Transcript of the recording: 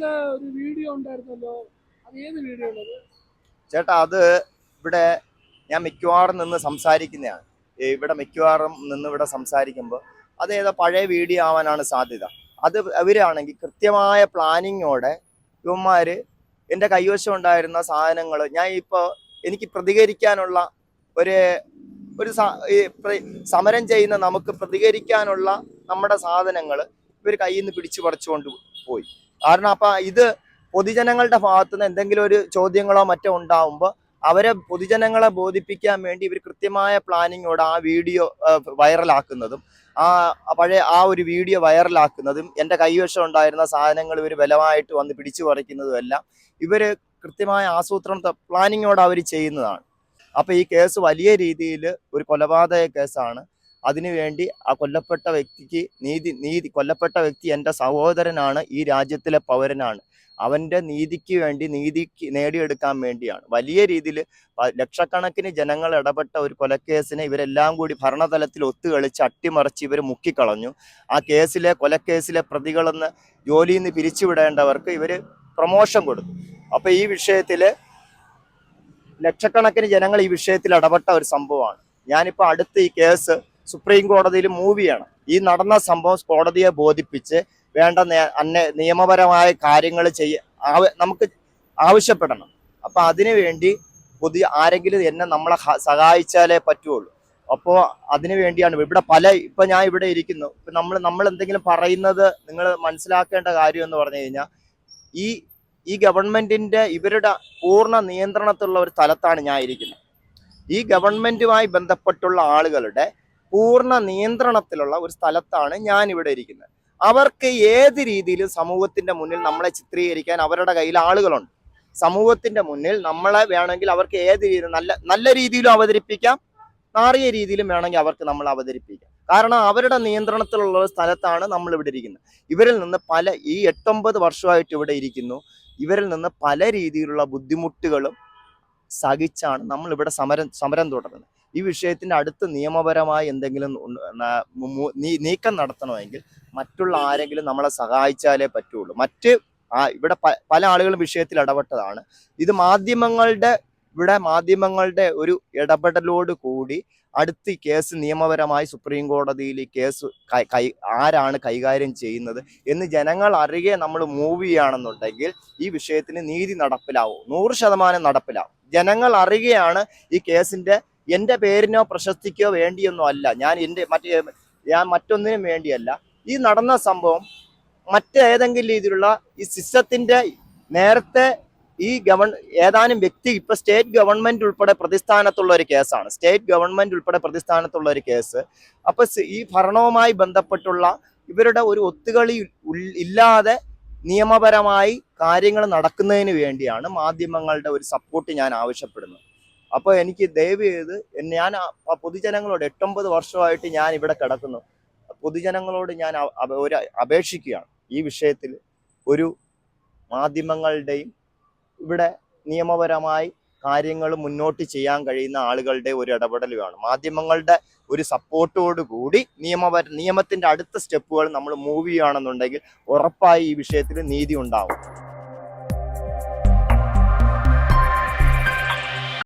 ഇന്നലെ ഒരു വീഡിയോ ഉണ്ടായിരുന്നല്ലോ. അത് ഏത് വീഡിയോ ചേട്ടാ അത് ഇവിടെ ഞാൻ മിക്കവാറും നിന്ന് സംസാരിക്കുന്നതാണ്. ഇവിടെ മിക്കവാറും നിന്ന് ഇവിടെ സംസാരിക്കുമ്പോൾ അത് ഏതോ പഴയ വീഡിയോ ആവാനാണ് സാധ്യത. അത് അവരാണെങ്കിൽ കൃത്യമായ പ്ലാനിങ്ങോടെ ഇവന്മാർ എന്റെ കൈവശം ഉണ്ടായിരുന്ന സാധനങ്ങൾ ഞാൻ ഇപ്പോൾ എനിക്ക് പ്രതികരിക്കാനുള്ള ഒരു ഒരു സമരം ചെയ്യുന്ന നമുക്ക് പ്രതികരിക്കാനുള്ള നമ്മുടെ സാധനങ്ങൾ ഇവർ കയ്യിൽ നിന്ന് പിടിച്ചു പറിച്ചുകൊണ്ട് പോയി. കാരണം അപ്പൊ ഇത് പൊതുജനങ്ങളുടെ ഭാഗത്തു നിന്ന് എന്തെങ്കിലും ഒരു ചോദ്യങ്ങളോ മറ്റോ ഉണ്ടാവുമ്പോൾ അവരെ പൊതുജനങ്ങളെ ബോധിപ്പിക്കാൻ വേണ്ടി ഇവർ കൃത്യമായ പ്ലാനിങ്ങോടെ ആ വീഡിയോ വൈറലാക്കുന്നതും ആ പഴയ ആ ഒരു വീഡിയോ വൈറലാക്കുന്നതും എന്റെ കൈവശം ഉണ്ടായിരുന്ന സാധനങ്ങൾ ഇവർ ബലമായിട്ട് വന്ന് പിടിച്ചു പറിക്കുന്നതും എല്ലാം ഇവർ കൃത്യമായ ആസൂത്രണ പ്ലാനിങ്ങോടെ അവർ ചെയ്യുന്നതാണ്. അപ്പോൾ ഈ കേസ് വലിയ രീതിയിൽ ഒരു കൊലപാതക കേസാണ്. അതിനുവേണ്ടി ആ കൊല്ലപ്പെട്ട വ്യക്തിക്ക് നീതി നീതി കൊല്ലപ്പെട്ട വ്യക്തി എന്റെ സഹോദരനാണ് ഈ രാജ്യത്തിലെ പൗരനാണ്. അവന്റെ നീതിക്ക് വേണ്ടി നീതിക്ക് നേടിയെടുക്കാൻ വേണ്ടിയാണ്. വലിയ രീതിയിൽ ലക്ഷക്കണക്കിന് ജനങ്ങൾ ഇടപെട്ട ഒരു കൊലക്കേസിനെ ഇവരെല്ലാം കൂടി ഭരണതലത്തിൽ ഒത്തുകളിച്ച് അട്ടിമറിച്ച് ഇവർ മുക്കിക്കളഞ്ഞു. ആ കേസിലെ കൊലക്കേസിലെ പ്രതികളെന്ന് ജോലിയിൽ നിന്ന് പിരിച്ചുവിടേണ്ടവർക്ക് ഇവർ പ്രൊമോഷൻ കൊടുത്തു. അപ്പോൾ ഈ വിഷയത്തിൽ ലക്ഷക്കണക്കിന് ജനങ്ങൾ ഈ വിഷയത്തിൽ ഇടപെട്ട ഒരു സംഭവമാണ്. ഞാനിപ്പോൾ അടുത്ത് ഈ കേസ് സുപ്രീം കോടതിയിൽ മൂവിയാണ്. ഈ നടന്ന സംഭവം കോടതിയെ ബോധിപ്പിച്ച് വേണ്ട നിയമപരമായ കാര്യങ്ങൾ ചെയ്യ നമുക്ക് ആവശ്യപ്പെടണം. അപ്പൊ അതിനു വേണ്ടി പുതിയ ആരെങ്കിലും എന്നെ നമ്മളെ സഹായിച്ചാലേ പറ്റുള്ളൂ. അപ്പോൾ അതിനു വേണ്ടിയാണ് ഇവിടെ പല ഇപ്പൊ ഞാൻ ഇവിടെ ഇരിക്കുന്നു. ഇപ്പൊ നമ്മൾ നമ്മൾ എന്തെങ്കിലും പറയുന്നത് നിങ്ങൾ മനസ്സിലാക്കേണ്ട കാര്യം എന്ന് പറഞ്ഞു കഴിഞ്ഞാൽ ഈ ഈ ഗവൺമെന്റിന്റെ ഇവരുടെ പൂർണ നിയന്ത്രണത്തിലുള്ള ഒരു സ്ഥലത്താണ് ഞാൻ ഇരിക്കുന്നത്. ഈ ഗവൺമെന്റുമായി ബന്ധപ്പെട്ടുള്ള ആളുകളുടെ പൂർണ നിയന്ത്രണത്തിലുള്ള ഒരു സ്ഥലത്താണ് ഞാൻ ഇവിടെ ഇരിക്കുന്നത്. അവർക്ക് ഏത് രീതിയിലും സമൂഹത്തിന്റെ മുന്നിൽ നമ്മളെ ചിത്രീകരിക്കാൻ അവരുടെ കയ്യിൽ ആളുകളുണ്ട്. സമൂഹത്തിന്റെ മുന്നിൽ നമ്മളെ വേണമെങ്കിൽ അവർക്ക് ഏത് രീതി നല്ല നല്ല രീതിയിലും അവതരിപ്പിക്കാം നാറിയ രീതിയിലും വേണമെങ്കിൽ അവർക്ക് നമ്മൾ അവതരിപ്പിക്കാം. കാരണം അവരുടെ നിയന്ത്രണത്തിലുള്ള സ്ഥലത്താണ് നമ്മൾ ഇവിടെ ഇരിക്കുന്നത്. ഇവരിൽ നിന്ന് പല ഈ എട്ടൊമ്പത് വർഷമായിട്ട് ഇവിടെ ഇരിക്കുന്നു. ഇവരിൽ നിന്ന് പല രീതിയിലുള്ള ബുദ്ധിമുട്ടുകളും സഹിച്ചാണ് നമ്മൾ ഇവിടെ സമരം സമരം തുടരുന്നത്. ഈ വിഷയത്തിന്റെ അടുത്ത് നിയമപരമായ എന്തെങ്കിലും നീക്കം നടത്തണമെങ്കിൽ മറ്റുള്ള ആരെങ്കിലും നമ്മളെ സഹായിച്ചാലേ പറ്റുള്ളൂ. മറ്റ് ഇവിടെ പല ആളുകളും വിഷയത്തിൽ ഇടപെട്ടതാണ്. ഇത് മാധ്യമങ്ങളുടെ ഇവിടെ മാധ്യമങ്ങളുടെ ഒരു ഇടപെടലോട് കൂടി അടുത്ത് കേസ് നിയമപരമായി സുപ്രീം കോടതിയിൽ കേസ് കൈ- ആരാണ് കൈകാര്യം ചെയ്യുന്നത് എന്ന് ജനങ്ങൾ അറിയെ നമ്മൾ മൂവ് ചെയ്യുകയാണെന്നുണ്ടെങ്കിൽ ഈ വിഷയത്തിന് നീതി നടപ്പിലാവും. നൂറ് ശതമാനം നടപ്പിലാവും. ജനങ്ങൾ അറിയുകയാണ് ഈ കേസിന്റെ എന്റെ പേരിനോ പ്രശസ്തിക്കോ വേണ്ടിയൊന്നും അല്ല. ഞാൻ എന്റെ മറ്റേ ഞാൻ മറ്റൊന്നിനും വേണ്ടിയല്ല. ഈ നടന്ന സംഭവം മറ്റേതെങ്കിലും രീതിയിലുള്ള ഈ സിസ്റ്റത്തിന്റെ നേരത്തെ ഈ ഗവൺ ഏതാനും വ്യക്തി ഇപ്പൊ സ്റ്റേറ്റ് ഗവൺമെന്റ് ഉൾപ്പെടെ പ്രതിസ്ഥാനത്തുള്ള ഒരു കേസാണ്. സ്റ്റേറ്റ് ഗവൺമെന്റ് ഉൾപ്പെടെ പ്രതിസ്ഥാനത്തുള്ള ഒരു കേസ്. അപ്പൊ ഈ ഭരണവുമായി ബന്ധപ്പെട്ടുള്ള ഇവരുടെ ഒരു ഒത്തുകളി ഇല്ലാതെ നിയമപരമായി കാര്യങ്ങൾ നടക്കുന്നതിന് വേണ്ടിയാണ് മാധ്യമങ്ങളുടെ ഒരു സപ്പോർട്ട് ഞാൻ ആവശ്യപ്പെടുന്നത്. അപ്പോൾ എനിക്ക് ദയവ് ചെയ്ത് ഞാൻ പൊതുജനങ്ങളോട് എട്ടൊമ്പത് വർഷമായിട്ട് ഞാൻ ഇവിടെ കിടക്കുന്നു. പൊതുജനങ്ങളോട് ഞാൻ ഒരു അപേക്ഷിക്കുകയാണ്. ഈ വിഷയത്തിൽ ഒരു മാധ്യമങ്ങളുടെയും ഇവിടെ നിയമപരമായി കാര്യങ്ങൾ മുന്നോട്ട് ചെയ്യാൻ കഴിയുന്ന ആളുകളുടെ ഒരു ഇടപെടൽ വേണം. മാധ്യമങ്ങളുടെ ഒരു സപ്പോർട്ടോട് കൂടി നിയമപര നിയമത്തിന്റെ അടുത്ത സ്റ്റെപ്പുകൾ നമ്മൾ മൂവ് ചെയ്യുകയാണെന്നുണ്ടെങ്കിൽ ഉറപ്പായി ഈ വിഷയത്തിൽ നീതി ഉണ്ടാവും.